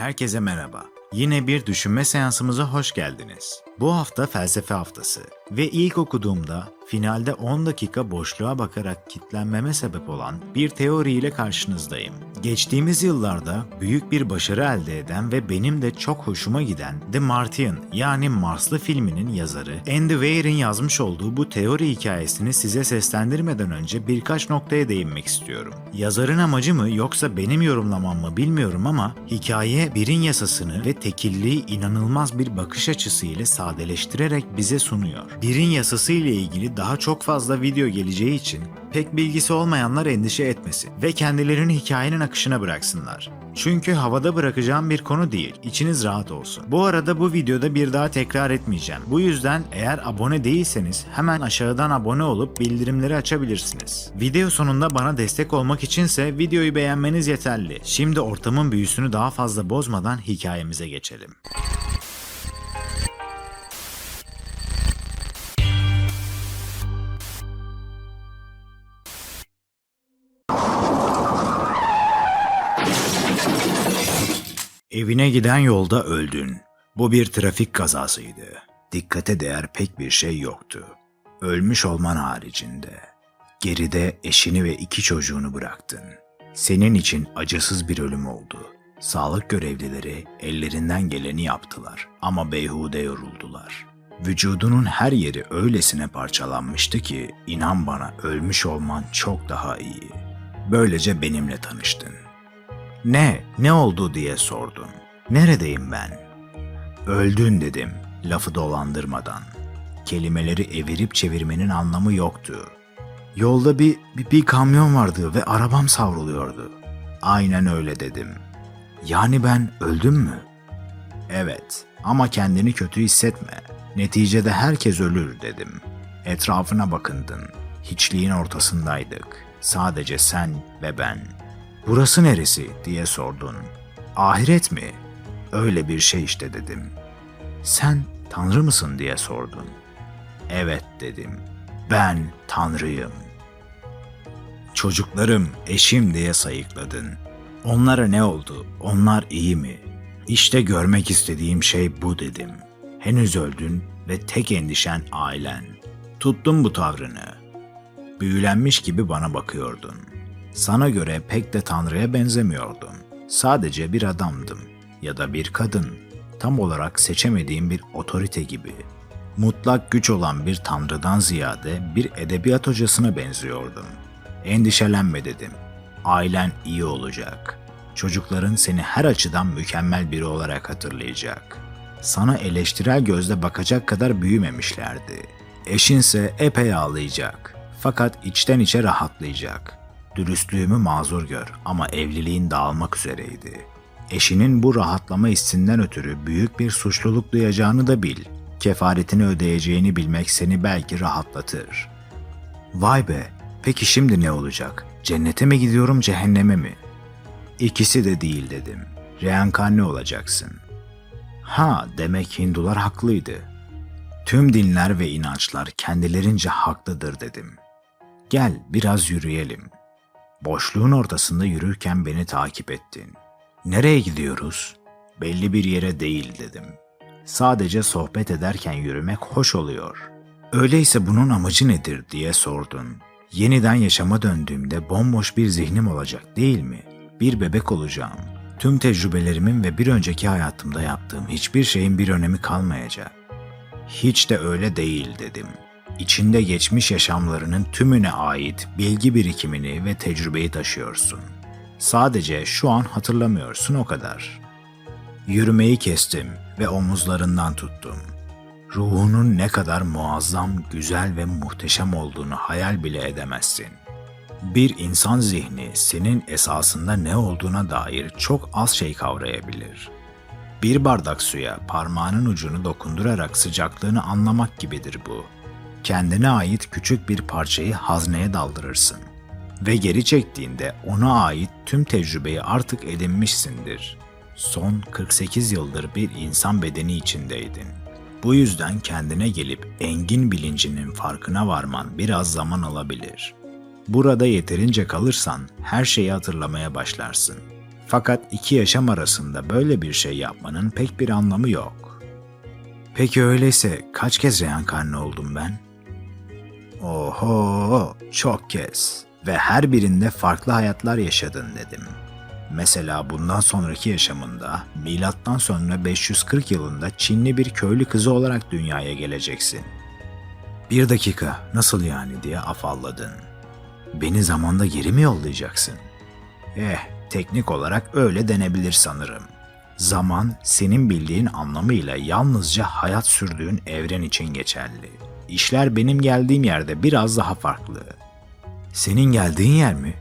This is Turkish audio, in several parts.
Herkese merhaba. Yine bir düşünme seansımıza hoş geldiniz. Bu hafta felsefe haftası ve ilk okuduğumda finalde 10 dakika boşluğa bakarak kitlenmeme sebep olan bir teoriyle karşınızdayım. Geçtiğimiz yıllarda büyük bir başarı elde eden ve benim de çok hoşuma giden The Martian yani Marslı filminin yazarı Andy Weir'in yazmış olduğu bu teori hikayesini size seslendirmeden önce birkaç noktaya değinmek istiyorum. Yazarın amacı mı yoksa benim yorumlamam mı bilmiyorum ama hikaye birin yasasını ve tekilliği inanılmaz bir bakış açısı ile sadeleştirerek bize sunuyor. Birin yasası ile ilgili daha çok fazla video geleceği için pek bilgisi olmayanlar endişe etmesin ve kendilerini hikayenin akışına bıraksınlar. Çünkü havada bırakacağım bir konu değil, içiniz rahat olsun. Bu arada bu videoda bir daha tekrar etmeyeceğim. Bu yüzden eğer abone değilseniz hemen aşağıdan abone olup bildirimleri açabilirsiniz. Video sonunda bana destek olmak içinse videoyu beğenmeniz yeterli. Şimdi ortamın büyüsünü daha fazla bozmadan hikayemize geçelim. Evine giden yolda öldün. Bu bir trafik kazasıydı. Dikkate değer pek bir şey yoktu. Ölmüş olman haricinde. Geride eşini ve iki çocuğunu bıraktın. Senin için acısız bir ölüm oldu. Sağlık görevlileri ellerinden geleni yaptılar ama beyhude yoruldular. Vücudunun her yeri öylesine parçalanmıştı ki inan bana ölmüş olman çok daha iyi. Böylece benimle tanıştın. Ne, ne oldu diye sordun. Neredeyim ben? Öldün dedim, lafı dolandırmadan. Kelimeleri evirip çevirmenin anlamı yoktu. Yolda bir, bir, bir kamyon vardı ve arabam savruluyordu. Aynen öyle dedim. Yani ben öldüm mü? Evet ama kendini kötü hissetme. Neticede herkes ölür dedim. Etrafına bakındın. Hiçliğin ortasındaydık. Sadece sen ve ben. Burası neresi diye sordun. Ahiret mi? Öyle bir şey işte dedim. Sen Tanrı mısın diye sordun. Evet dedim. Ben Tanrıyım. Çocuklarım, eşim diye sayıkladın. Onlara ne oldu? Onlar iyi mi? İşte görmek istediğim şey bu dedim. Henüz öldün ve tek endişen ailen. Tuttum bu tavrını. Büyülenmiş gibi bana bakıyordun. Sana göre pek de Tanrı'ya benzemiyordum. Sadece bir adamdım ya da bir kadın. Tam olarak seçemediğim bir otorite gibi. Mutlak güç olan bir tanrıdan ziyade bir edebiyat hocasına benziyordum. Endişelenme dedim. Ailen iyi olacak. Çocukların seni her açıdan mükemmel biri olarak hatırlayacak. Sana eleştirel gözle bakacak kadar büyümemişlerdi. Eşinse epey ağlayacak. Fakat içten içe rahatlayacak. Dürüstlüğümü mazur gör ama evliliğin dağılmak üzereydi. Eşinin bu rahatlama hissinden ötürü büyük bir suçluluk duyacağını da bil. Kefaretini ödeyeceğini bilmek seni belki rahatlatır. Vay be, peki şimdi ne olacak? Cennete mi gidiyorum, cehenneme mi? İkisi de değil dedim. Reenkarne olacaksın. Ha, demek Hindular haklıydı. Tüm dinler ve inançlar kendilerince haklıdır dedim. Gel biraz yürüyelim. Boşluğun ortasında yürürken beni takip ettin. Nereye gidiyoruz? Belli bir yere değil dedim. Sadece sohbet ederken yürümek hoş oluyor. Öyleyse bunun amacı nedir diye sordun. Yeniden yaşama döndüğümde bomboş bir zihnim olacak değil mi? Bir bebek olacağım. Tüm tecrübelerimin ve bir önceki hayatımda yaptığım hiçbir şeyin bir önemi kalmayacak. Hiç de öyle değil dedim. İçinde geçmiş yaşamlarının tümüne ait bilgi birikimini ve tecrübeyi taşıyorsun. Sadece şu an hatırlamıyorsun o kadar. Yürümeyi kestim ve omuzlarından tuttum. Ruhunun ne kadar muazzam, güzel ve muhteşem olduğunu hayal bile edemezsin. Bir insan zihni senin esasında ne olduğuna dair çok az şey kavrayabilir. Bir bardak suya parmağının ucunu dokundurarak sıcaklığını anlamak gibidir bu. Kendine ait küçük bir parçayı hazneye daldırırsın ve geri çektiğinde ona ait tüm tecrübeyi artık edinmişsindir. Son 48 yıldır bir insan bedeni içindeydin. Bu yüzden kendine gelip engin bilincinin farkına varman biraz zaman alabilir. Burada yeterince kalırsan her şeyi hatırlamaya başlarsın. Fakat iki yaşam arasında böyle bir şey yapmanın pek bir anlamı yok. Peki öyleyse kaç kez reenkarne oldum ben? Oho, çok kez. Ve her birinde farklı hayatlar yaşadın dedim. Mesela bundan sonraki yaşamında milattan sonra 540 yılında Çinli bir köylü kızı olarak dünyaya geleceksin. Bir dakika, nasıl yani diye afalladın. Beni zamanda geri mi yollayacaksın? Eh, teknik olarak öyle denebilir sanırım. Zaman senin bildiğin anlamıyla yalnızca hayat sürdüğün evren için geçerli. İşler benim geldiğim yerde biraz daha farklı. Senin geldiğin yer mi?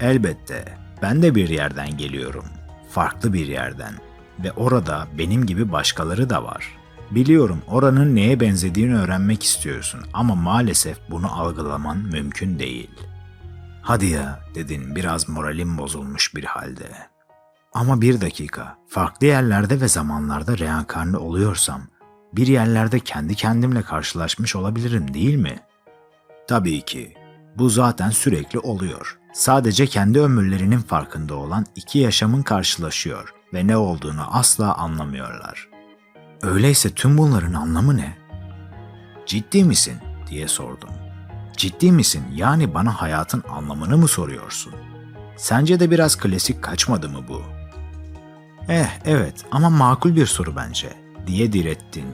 Elbette. Ben de bir yerden geliyorum. Farklı bir yerden. Ve orada benim gibi başkaları da var. Biliyorum oranın neye benzediğini öğrenmek istiyorsun ama maalesef bunu algılaman mümkün değil. Hadi ya dedin biraz moralim bozulmuş bir halde. Ama bir dakika, farklı yerlerde ve zamanlarda reenkarne oluyorsam, bir yerlerde kendi kendimle karşılaşmış olabilirim değil mi? Tabii ki. Bu zaten sürekli oluyor. Sadece kendi ömürlerinin farkında olan iki yaşamın karşılaşıyor ve ne olduğunu asla anlamıyorlar. Öyleyse tüm bunların anlamı ne? Ciddi misin? diye sordum. Ciddi misin? Yani bana hayatın anlamını mı soruyorsun? Sence de biraz klasik kaçmadı mı bu? Eh evet ama makul bir soru bence diye direttin.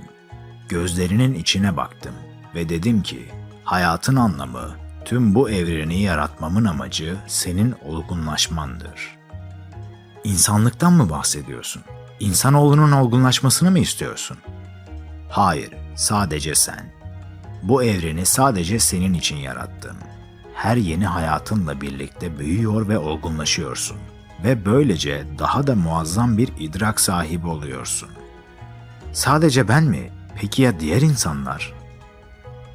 Gözlerinin içine baktım ve dedim ki hayatın anlamı tüm bu evreni yaratmamın amacı senin olgunlaşmandır. İnsanlıktan mı bahsediyorsun? İnsanoğlunun olgunlaşmasını mı istiyorsun? Hayır, sadece sen. Bu evreni sadece senin için yarattım. Her yeni hayatınla birlikte büyüyor ve olgunlaşıyorsun ve böylece daha da muazzam bir idrak sahibi oluyorsun. Sadece ben mi? Peki ya diğer insanlar?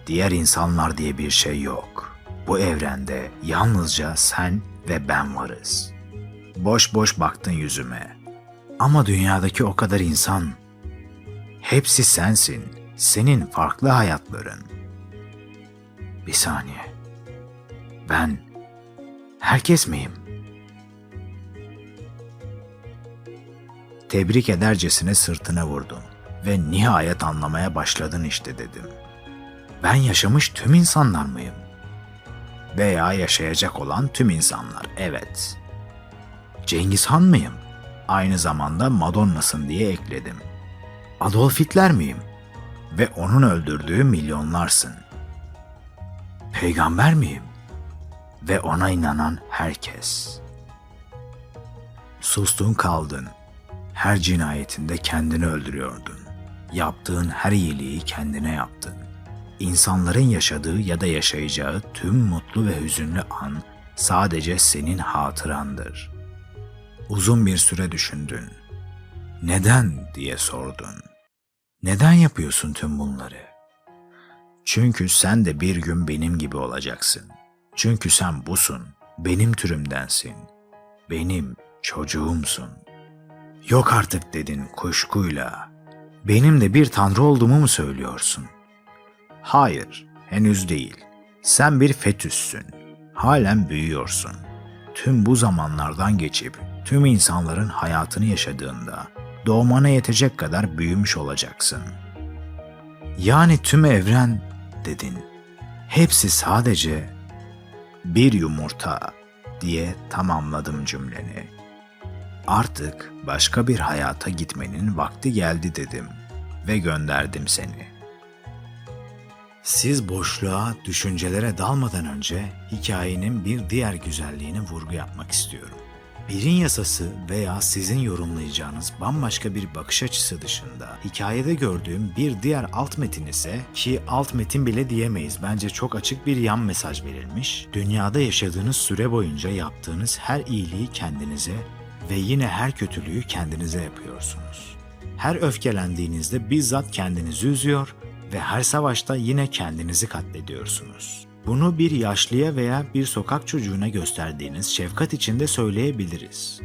Diğer insanlar diye bir şey yok. Bu evrende yalnızca sen ve ben varız. Boş boş baktın yüzüme. Ama dünyadaki o kadar insan. Hepsi sensin. Senin farklı hayatların. Bir saniye. Ben herkes miyim? Tebrik edercesine sırtına vurdun ve nihayet anlamaya başladın işte dedim. Ben yaşamış tüm insanlar mıyım? Veya yaşayacak olan tüm insanlar, evet. Cengiz Han mıyım? Aynı zamanda Madonna'sın diye ekledim. Adolf Hitler miyim? Ve onun öldürdüğü milyonlarsın. Peygamber miyim? Ve ona inanan herkes. Sustun kaldın. Her cinayetinde kendini öldürüyordun. Yaptığın her iyiliği kendine yaptın. İnsanların yaşadığı ya da yaşayacağı tüm mutlu ve hüzünlü an sadece senin hatırandır. Uzun bir süre düşündün. Neden diye sordun. Neden yapıyorsun tüm bunları? Çünkü sen de bir gün benim gibi olacaksın. Çünkü sen busun, benim türümdensin. Benim çocuğumsun. Yok artık dedin kuşkuyla. Benim de bir tanrı olduğumu mu söylüyorsun? Hayır, henüz değil. Sen bir fetüssün. Halen büyüyorsun. Tüm bu zamanlardan geçip tüm insanların hayatını yaşadığında doğmana yetecek kadar büyümüş olacaksın. Yani tüm evren dedin. Hepsi sadece bir yumurta diye tamamladım cümleni. Artık başka bir hayata gitmenin vakti geldi dedim ve gönderdim seni. Siz boşluğa, düşüncelere dalmadan önce hikayenin bir diğer güzelliğine vurgu yapmak istiyorum. Birin yasası veya sizin yorumlayacağınız bambaşka bir bakış açısı dışında hikayede gördüğüm bir diğer alt metin ise ki alt metin bile diyemeyiz bence çok açık bir yan mesaj verilmiş. Dünyada yaşadığınız süre boyunca yaptığınız her iyiliği kendinize ve yine her kötülüğü kendinize yapıyorsunuz. Her öfkelendiğinizde bizzat kendinizi üzüyor ve her savaşta yine kendinizi katlediyorsunuz. Bunu bir yaşlıya veya bir sokak çocuğuna gösterdiğiniz şefkat içinde söyleyebiliriz.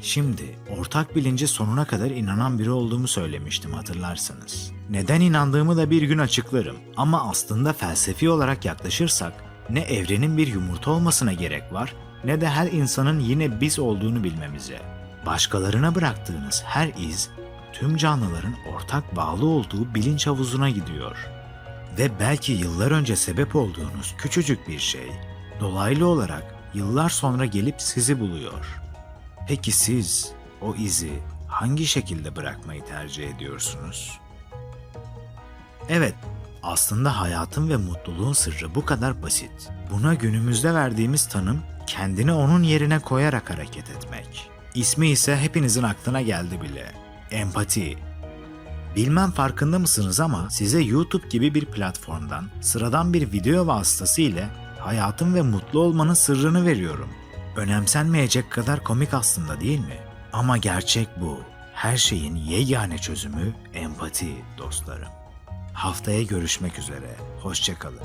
Şimdi ortak bilince sonuna kadar inanan biri olduğumu söylemiştim hatırlarsanız. Neden inandığımı da bir gün açıklarım ama aslında felsefi olarak yaklaşırsak ne evrenin bir yumurta olmasına gerek var ne de her insanın yine biz olduğunu bilmemize. Başkalarına bıraktığınız her iz tüm canlıların ortak bağlı olduğu bilinç havuzuna gidiyor. Ve belki yıllar önce sebep olduğunuz küçücük bir şey dolaylı olarak yıllar sonra gelip sizi buluyor. Peki siz o izi hangi şekilde bırakmayı tercih ediyorsunuz? Evet, aslında hayatın ve mutluluğun sırrı bu kadar basit. Buna günümüzde verdiğimiz tanım kendini onun yerine koyarak hareket etmek. İsmi ise hepinizin aklına geldi bile. Empati. Bilmem farkında mısınız ama size YouTube gibi bir platformdan sıradan bir video vasıtası ile hayatın ve mutlu olmanın sırrını veriyorum. Önemsenmeyecek kadar komik aslında değil mi? Ama gerçek bu. Her şeyin yegane çözümü empati dostlarım. Haftaya görüşmek üzere. Hoşçakalın.